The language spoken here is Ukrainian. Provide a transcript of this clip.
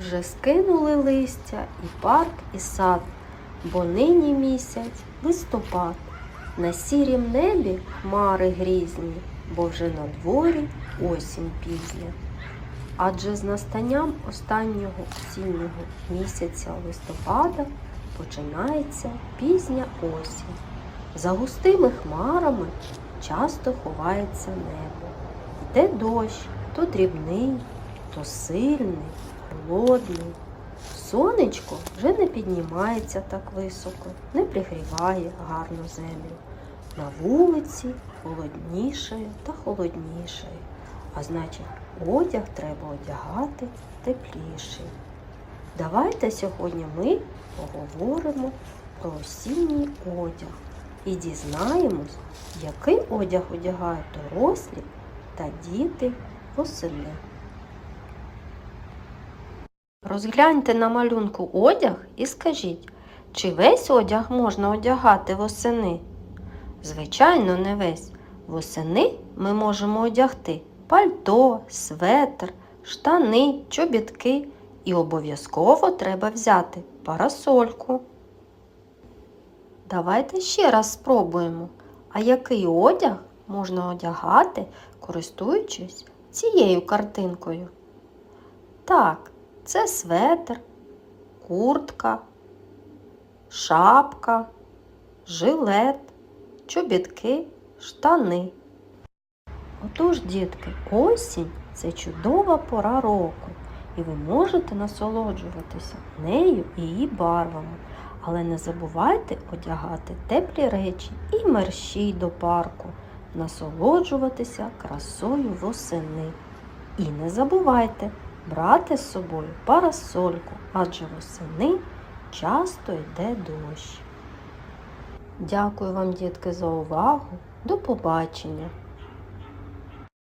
Вже скинули листя і парк, і сад, бо нині місяць листопад. На сірім небі хмари грізні, бо вже на дворі осінь пізня. Адже з настанням останнього осіннього місяця листопада починається пізня осінь. За густими хмарами часто ховається небо. Йде дощ, то дрібний, то сильний, холодний. Сонечко вже не піднімається так високо, не пригріває гарну землю. На вулиці холоднішає та холоднішає, а значить, одяг треба одягати тепліший. Давайте сьогодні ми поговоримо про осінній одяг і дізнаємось, який одяг одягають дорослі та діти восени. Розгляньте на малюнку одяг і скажіть, чи весь одяг можна одягати восени? Звичайно, не весь. Восени ми можемо одягти пальто, светр, штани, чобітки і обов'язково треба взяти парасольку. Давайте ще раз спробуємо, а який одяг можна одягати, користуючись цією картинкою? Так, це светр, куртка, шапка, жилет, чобітки, штани. Отож, дітки, осінь це чудова пора року, і ви можете насолоджуватися нею і її барвами. Але не забувайте одягати теплі речі і мерщій до парку, насолоджуватися красою восени. І не забувайте брати з собою парасольку, адже восени часто йде дощ. Дякую вам, дітки, за увагу. До побачення!